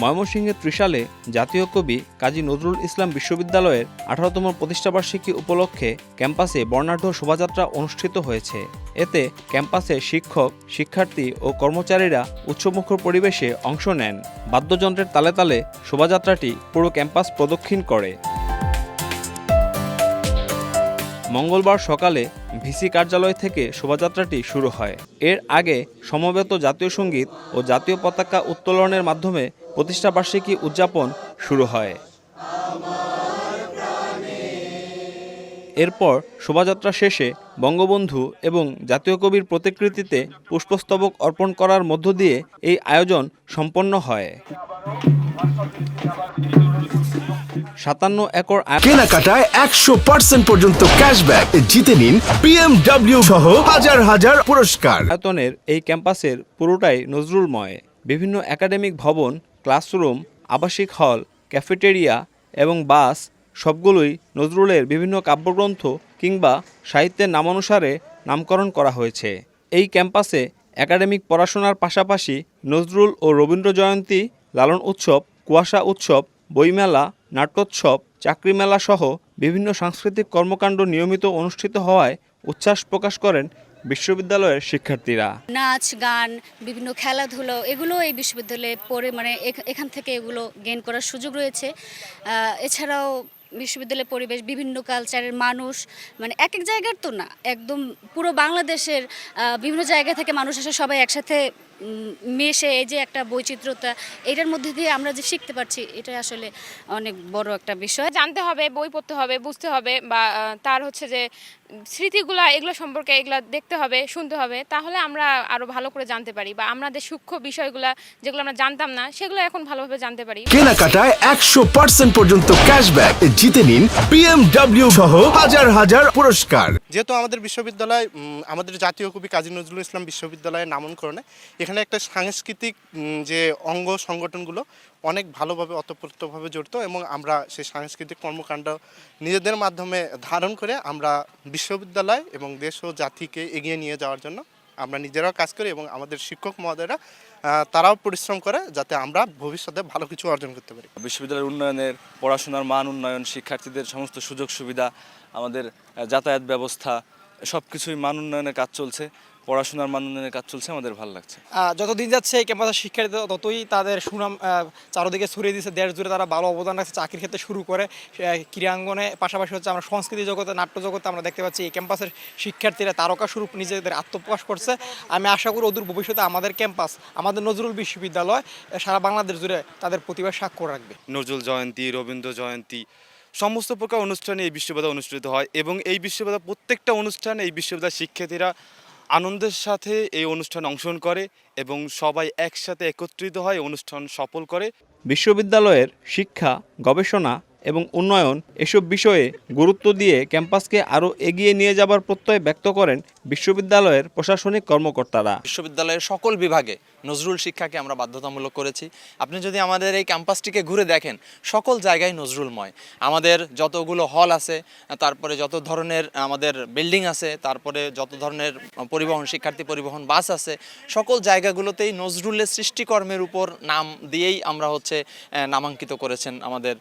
ময়মনসিংহের ত্রিশালে জাতীয় কবি কাজী নজরুল ইসলাম বিশ্ববিদ্যালয়ের আঠারোতম প্রতিষ্ঠাবার্ষিকী উপলক্ষে ক্যাম্পাসে বর্ণাঢ্য শোভাযাত্রা অনুষ্ঠিত হয়েছে। এতে ক্যাম্পাসে শিক্ষক, শিক্ষার্থী ও কর্মচারীরা উৎসবমুখর পরিবেশে অংশ নেন। বাদ্যযন্ত্রের তালে তালে শোভাযাত্রাটি পুরো ক্যাম্পাস প্রদক্ষিণ করে। মঙ্গলবার সকালে ভিসি কার্যালয় থেকে শোভাযাত্রাটি শুরু হয়। এর আগে সমবেত জাতীয় সংগীত ও জাতীয় পতাকা উত্তোলনের মাধ্যমে প্রতিষ্ঠাবার্ষিকী উদযাপন শুরু হয়। এরপর শোভাযাত্রা শেষে বঙ্গবন্ধু এবং জাতীয় কবির প্রতিকৃতিতে পুষ্পস্তবক অর্পণ করার মধ্য দিয়ে এই আয়োজন সম্পন্ন হয়। সাতান্ন একর কেনাকাটায় একশো পার্সেন্ট পর্যন্ত ক্যাশব্যাক। জিতে নিন বিএমডব্লিউ সহ হাজার হাজার পুরস্কার। আয়তনের এই ক্যাম্পাসের পুরোটাই নজরুলময়। বিভিন্ন একাডেমিক ভবন ক্লাসরুম আবাসিক হল ক্যাফেটেরিয়া এবং বাস সবগুলোই নজরুলের বিভিন্ন কাব্যগ্রন্থ কিংবা সাহিত্যের নামানুসারে নামকরণ করা হয়েছে। এই ক্যাম্পাসে একাডেমিক পড়াশোনার পাশাপাশি নজরুল ও রবীন্দ্র জয়ন্তী লালন উৎসব কুয়াশা উৎসব বইমেলা নাট্যোৎসব চাকরি মেলা সহ বিভিন্ন সাংস্কৃতিক কর্মকাণ্ড নিয়মিত অনুষ্ঠিত হওয়ায় উচ্ছ্বাস প্রকাশ করেন বিশ্ববিদ্যালয়ের শিক্ষার্থীরা। নাচ, গান, বিভিন্ন খেলাধুলো, এগুলো এই বিশ্ববিদ্যালয়ে পড়ে মানে এখ- এখান থেকে এগুলো গেইন করার সুযোগ রয়েছে। এছাড়াও বিশ্ববিদ্যালয়ের পরিবেশ, বিভিন্ন কালচারের মানুষ মানে এক এক জায়গার তো না, একদম পুরো বাংলাদেশের বিভিন্ন জায়গা থেকে মানুষ এসে সবাই একসাথে মিশে এই যে একটা বৈচিত্র্যতা এটার মধ্যে দিয়ে আমরা যে শিখতে পারছি এটা আসলে অনেক বড় একটা বিষয়। জানতে হবে বই পড়তে হবে বুঝতে হবে বা তার হচ্ছে যে স্মৃতিগুলা এগুলো সম্পর্কে এগুলো দেখতে হবে শুনতে হবে তাহলে আমরা আরও ভালো করে জানতে পারি বা আমাদের সূক্ষ্ম বিষয়গুলা যেগুলো আমরা জানতাম না সেগুলো এখন ভালোভাবে জানতে পারি। কেনাকাটায় একশো পার্সেন্ট পর্যন্ত ক্যাশব্যাক। জিতে নিন বিএমডব্লিউ সহ হাজার হাজার পুরস্কার। যেহেতু আমাদের বিশ্ববিদ্যালয় আমাদের জাতীয় কবি কাজী নজরুল ইসলাম বিশ্ববিদ্যালয়ের নামকরণে এখানে একটা সাংস্কৃতিক যে অঙ্গ সংগঠনগুলো অনেক ভালোভাবে অতপ্রতভাবে জড়িত এবং আমরা সেই সাংস্কৃতিক কর্মকাণ্ড নিজেদের মাধ্যমে ধারণ করে আমরা বিশ্ববিদ্যালয় এবং দেশ ও জাতিকে এগিয়ে নিয়ে যাওয়ার জন্য আমরা নিজেরাও কাজ করি এবং আমাদের শিক্ষক মহোদয়রা তারাও পরিশ্রম করে যাতে আমরা ভবিষ্যতে ভালো কিছু অর্জন করতে পারি। বিশ্ববিদ্যালয়ের উন্নয়নের, পড়াশোনার মান উন্নয়ন, শিক্ষার্থীদের সমস্ত সুযোগ সুবিধা, আমাদের যাতায়াত ব্যবস্থা সব কিছুই মান উন্নয়নের কাজ চলছে। পড়াশোনার মান উন্নয়নের কাজ চলছে আমাদের ভালো লাগছে। আহ, যত যাচ্ছে এই ক্যাম্পাসের শিক্ষার্থী ততই তাদের সুনাম চারদিকে ছড়িয়ে দিচ্ছে দেশ জুড়ে তারা ভালো অবদান রাখছে চাকরির ক্ষেত্রে শুরু করে ক্রীড়াঙ্গনে পাশাপাশি হচ্ছে আমরা সংস্কৃতি জগতে নাট্য জগতে আমরা দেখতে পাচ্ছি এই ক্যাম্পাসের শিক্ষার্থীরা তারকা স্বরূপ নিজেদের আত্মপ্রকাশ করছে। আমি আশা করি অদূর ভবিষ্যতে আমাদের ক্যাম্পাস আমাদের নজরুল বিশ্ববিদ্যালয় সারা বাংলাদেশ জুড়ে তাদের প্রতিভা স্বাক্ষর রাখবে। নজরুল জয়ন্তী রবীন্দ্র জয়ন্তী সমস্ত প্রকার অনুষ্ঠানে এই বিশ্ববিদ্যালয় অনুষ্ঠিত হয় এবং এই বিশ্ববিদ্যালয় প্রত্যেকটা অনুষ্ঠানে এই বিশ্ববিদ্যালয়ের শিক্ষার্থীরা আনন্দের সাথে এই অনুষ্ঠান অংশগ্রহণ করে এবং সবাই একসাথে একত্রিত হয় অনুষ্ঠান সফল করে। বিশ্ববিদ্যালয়ের শিক্ষা গবেষণা এবং উন্নয়ন এসব বিষয়ে গুরুত্ব দিয়ে ক্যাম্পাসকে আরও এগিয়ে নিয়ে যাবার প্রত্যয় ব্যক্ত করেন বিশ্ববিদ্যালয়ের প্রশাসনিক কর্মকর্তারা। বিশ্ববিদ্যালয়ের সকল বিভাগে নজরুল শিক্ষাকে আমরা বাধ্যতামূলক করেছি। আপনি যদি আমাদের এই ক্যাম্পাসটিকে ঘুরে দেখেন, সকল জায়গায় নজরুলময়। আমাদের যতগুলো হল আছে, তারপরে যত ধরনের আমাদের বিল্ডিং আছে, তারপরে যত ধরনের পরিবহন, শিক্ষার্থী পরিবহন বাস আছে, সকল জায়গাগুলোতেই নজরুলের সৃষ্টিকর্মের উপর নাম দিয়েই আমরা হচ্ছে নামাঙ্কিত করেছেন আমাদের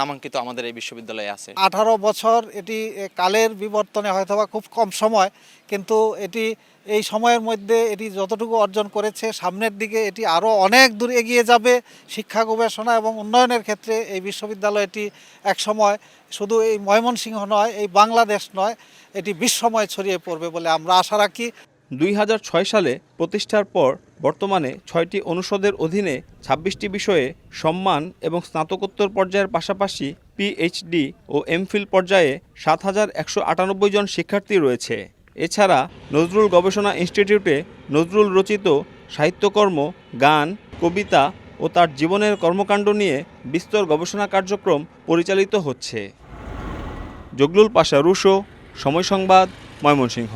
নামাঙ্কিত আমাদের এই বিশ্ববিদ্যালয়ে আছে। আঠারো বছর এটি কালের বিবর্তনে হয়তোবা খুব কম সময় কিন্তু এটি এই সময়ের মধ্যে এটি যতটুকু অর্জন করেছে, সামনের দিকে এটি আরও অনেক দূর এগিয়ে যাবে শিক্ষা, গবেষণা এবং উন্নয়নের ক্ষেত্রে এই বিশ্ববিদ্যালয়টি এক সময় শুধু এই ময়মনসিংহ নয়, এই বাংলাদেশ নয়, এটি বিশ্বময় ছড়িয়ে পড়বে বলে আমরা আশা রাখি। দুই হাজার ছয় সালে প্রতিষ্ঠার পর বর্তমানে ছয়টি অনুষদের অধীনে ছাব্বিশটি বিষয়ে সম্মান এবং স্নাতকোত্তর পর্যায়ের পাশাপাশি পিএইচডি ও এমফিল পর্যায়ে সাত হাজার একশো আটানব্বই জন শিক্ষার্থী রয়েছে। এছাড়া নজরুল গবেষণা ইনস্টিটিউটে নজরুল রচিত সাহিত্যকর্ম, গান, কবিতা ও তার জীবনের কর্মকাণ্ড নিয়ে বিস্তর গবেষণা কার্যক্রম পরিচালিত হচ্ছে। জগলুল পাশা রুশো, সময় সংবাদ, ময়মনসিংহ।